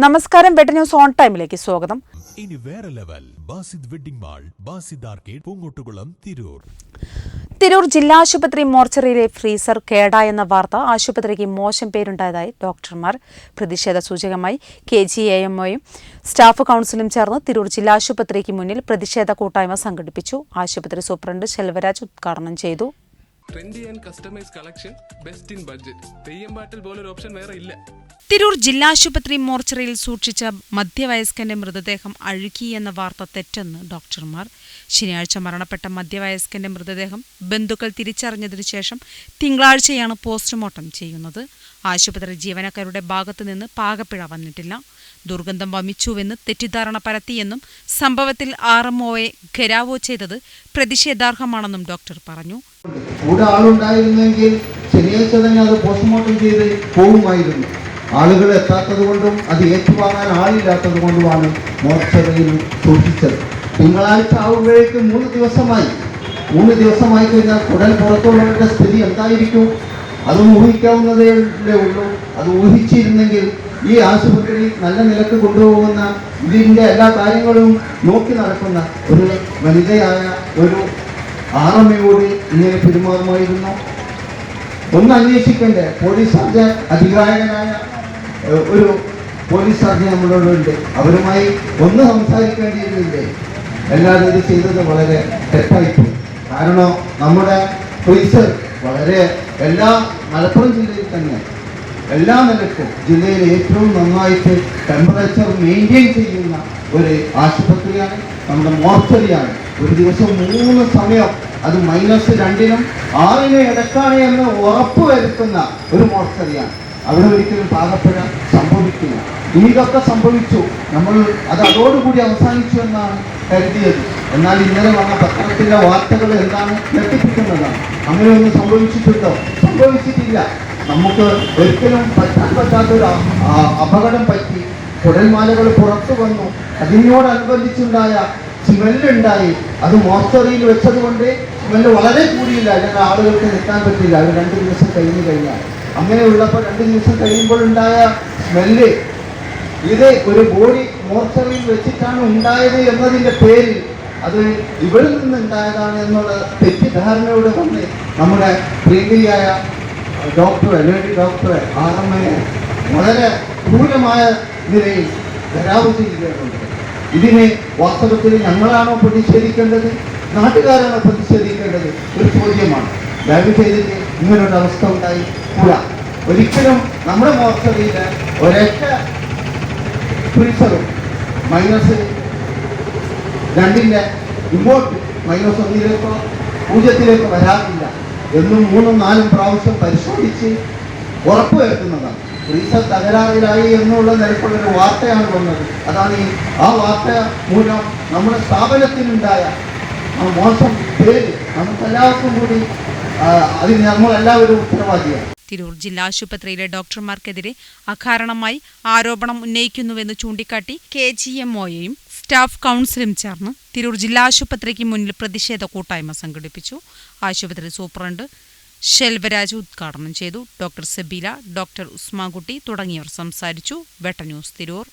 നമസ്കാരം wed news on ടൈമിലേക്ക് സ്വാഗതം. ഇനി വേറെ level. Basid wedding mall Basid arcade Poongottukulam Tirur. Tirur ജില്ലാ ആശുപത്രി മോർച്ചറിയിലെ ഫ്രീസർ കേടായെന്ന വാർത്ത ആശുപത്രിക്ക് മോശം പേരുണ്ടായതായി ഡോക്ടർമാർ പ്രതിഷേധ സൂചകമായി. കെ ജി എ എം ഒയും സ്റ്റാഫ് കൗൺസിലും ചേർന്ന് തിരൂർ ജില്ലാ ആശുപത്രിക്ക് മുന്നിൽ പ്രതിഷേധ കൂട്ടായ്മ സംഘടിപ്പിച്ചു. ആശുപത്രി സൂപ്രണ്ട് ശെൽവരാജ് ഉദ്ഘാടനം ചെയ്തു. Trendy and customise collection best in budget Theyyam പാട്ടിൽ പോലൊരു ഓപ്ഷൻ വേറെ ഇല്ല. തിരൂർ ജില്ലാശുപത്രി മോർച്ചറിയിൽ സൂക്ഷിച്ച മധ്യവയസ്കന്റെ മൃതദേഹം അഴുകി എന്ന വാർത്ത തെറ്റെന്ന് ഡോക്ടർമാർ. ശനിയാഴ്ച മരണപ്പെട്ട മധ്യവയസ്കന്റെ മൃതദേഹം ബന്ധുക്കൾ തിരിച്ചറിഞ്ഞതിനു ശേഷം തിങ്കളാഴ്ചയാണ് പോസ്റ്റ്മോർട്ടം ചെയ്യുന്നത്. ആശുപത്രി ജീവനക്കാരുടെ ഭാഗത്തുനിന്ന് പാകപ്പിഴ വന്നിട്ടില്ല. ദുർഗന്ധം വമിച്ചുവെന്ന് തെറ്റിദ്ധാരണ പരത്തിയെന്നും സംഭവത്തിൽ ആർ എം ഒയെ ഘരാവോ ചെയ്തത് പ്രതിഷേധാർഹമാണെന്നും ഡോക്ടർ പറഞ്ഞു. കൂടെ ആളുണ്ടായിരുന്നെങ്കിൽ ശനിയാഴ്ച തന്നെ അത് പോസ്റ്റ്മോർട്ടം ചെയ്ത് പോകുമായിരുന്നു ആളുകൾ എത്താത്തത് കൊണ്ടും അത് ഏറ്റുവാങ്ങാൻ ആളില്ലാത്തത് കൊണ്ടുമാണ് മോർച്ചറിയിൽ സൂക്ഷിച്ചത്. തിങ്കളാഴ്ച ആവുമ്പോഴേക്ക് മൂന്ന് ദിവസമായി. മൂന്ന് ദിവസമായി കഴിഞ്ഞാൽ ഉടൻ പുറത്തുള്ളവരുടെ സ്ഥിതി എന്തായിരിക്കും? അതും ഊഹിക്കാവുന്നതേ ഉള്ളൂ അത് ഊഹിച്ചിരുന്നെങ്കിൽ ഈ ആശുപത്രി നല്ല നിലയ്ക്ക് കൊണ്ടുപോകുന്ന ഇതിന്റെ എല്ലാ കാര്യങ്ങളും നോക്കി നടക്കുന്ന ഒരു വനിതയായ ഒരു ആറമ്മയോട് ഇങ്ങനെ പെരുമാറുമായിരുന്നു. ഒന്ന് അന്വേഷിക്കണ്ടേ? പോലീസ് ഏഹ്, ഒരു പോലീസ് സർജൻ നമ്മളോടുണ്ട്. അവരുമായി ഒന്ന് സംസാരിക്കേണ്ടിയിരുന്നില്ലേ? എല്ലാവരും ഇത് ചെയ്തത് വളരെ തെറ്റായിപ്പോയി. കാരണം നമ്മുടെ പോലീസ് വളരെ എല്ലാ മലപ്പുറം ജില്ലയിൽ തന്നെ എല്ലാ നിലക്കും ജില്ലയിൽ ഏറ്റവും നന്നായിട്ട് ടെമ്പറേച്ചർ മെയിന്റെയിൻ ചെയ്യുന്ന ഒരു ആശുപത്രിയാണ് നമ്മുടെ മോർച്ചറിയാണ് ഒരു ദിവസം മൂന്ന് സമയം അത് മൈനസ് രണ്ടിനും ആറിനും ഇടക്കാണ് എന്ന് ഉറപ്പ് വരുത്തുന്ന ഒരു മോർച്ചറിയാണ് അവിടെ ഒരിക്കലും പാകപ്പിഴ സംഭവിക്കില്ല. ഇതൊക്കെ സംഭവിച്ചു. നമ്മൾ അത് അതോടുകൂടി അവസാനിച്ചു എന്നാണ് കരുതിയത്. എന്നാൽ ഇന്നലെ വന്ന പത്രത്തിലെ വാർത്തകൾ എന്താണ് ഞെട്ടിപ്പിക്കുന്നതാണ്. അങ്ങനെയൊന്നും സംഭവിച്ചിട്ടുണ്ടോ? സംഭവിച്ചിട്ടില്ല. നമുക്ക് ഒരിക്കലും പറ്റാൻ പറ്റാത്തൊരു അപകടം പറ്റി കുടൽമാലകൾ പുറത്തു വന്നു. അതിനോടനുബന്ധിച്ചുണ്ടായ സ്മെല്ലുണ്ടായി. അത് മോർച്ചറിയിൽ വെച്ചത് കൊണ്ട് സ്മെല്ല് വളരെ കൂടിയില്ല. ഞങ്ങൾ ആളുകൾക്ക് നിൽക്കാൻ പറ്റില്ല അത് രണ്ട് ദിവസം കഴിഞ്ഞു കഴിഞ്ഞാൽ. അങ്ങനെയുള്ളപ്പോൾ രണ്ട് ദിവസം കഴിയുമ്പോൾ ഉണ്ടായ സ്മെല്ല്. ഇത് ഒരു ബോഡി മോർച്ചറിയിൽ വെച്ചിട്ടാണ് ഉണ്ടായത് എന്നതിന്റെ പേരിൽ അത് ഇവിടെ നിന്ന് ഉണ്ടായതാണ് എന്നുള്ള തെറ്റിദ്ധാരണയോട് വന്ന് നമ്മുടെ പ്രീതിയായ ഡോക്ടറെ ലേഡി ഡോക്ടറെ എ വളരെ ക്രൂരമായ നിലയിൽ ധരാവ് ചെയ്യുകയുണ്ട് ഇതിനെ വാസ്തവത്തിൽ ഞങ്ങളാണോ പ്രതിഷേധിക്കേണ്ടത്? നാട്ടുകാരാണോ പ്രതിഷേധിക്കേണ്ടത്? ഒരു ചോദ്യമാണ്. ദയവ് ചെയ്തിട്ട് ഇങ്ങനൊരു അവസ്ഥ ഉണ്ടായി. കൂടാ ഒരിക്കലും നമ്മുടെ മോർച്ചറിയിൽ ഒരൊറ്റ മൈനസ് രണ്ടിന്റെ ഇങ്ങോട്ട് മൈനസ് ഒന്നിലേക്കോ പൂജ്യത്തിലേക്കോ വരാറില്ല. എന്നും മൂന്നും നാലും പ്രാവശ്യം പരിശോധിച്ച് ഉറപ്പ് ഉറപ്പുവരുത്തുന്നതാണ് ഫ്രീസർ തകരാറിലായി എന്നുള്ള നിലക്കുള്ളൊരു വാർത്തയാണ് വന്നത്. അതാണ് ഈ ആ വാർത്ത മൂലം നമ്മുടെ സ്ഥാപനത്തിനുണ്ടായ ആ മോശം പേര് നമുക്കെല്ലാവർക്കും കൂടി അതിന് നമ്മളെല്ലാവരും ഉത്തരവാദിയാണ്. തിരൂർ ജില്ലാ ആശുപത്രിയിലെ ഡോക്ടർമാർക്കെതിരെ അകാരണമായി ആരോപണം ഉന്നയിക്കുന്നുവെന്ന് ചൂണ്ടിക്കാട്ടി കെ ജി എം ഒയെയും സ്റ്റാഫ് കൌൺസിലും ചേർന്ന് തിരൂർ ജില്ലാ ആശുപത്രിക്ക് മുന്നിൽ പ്രതിഷേധ കൂട്ടായ്മ സംഘടിപ്പിച്ചു. ആശുപത്രി സൂപ്രണ്ട് ശെൽവരാജ് ഉദ്ഘാടനം ചെയ്തു. ഡോക്ടർ സബീല ഡോക്ടർ ഉസ്മാൻകുട്ടി തുടങ്ങിയവർ സംസാരിച്ചു. വെട്ട ന്യൂസ് തിരൂർ.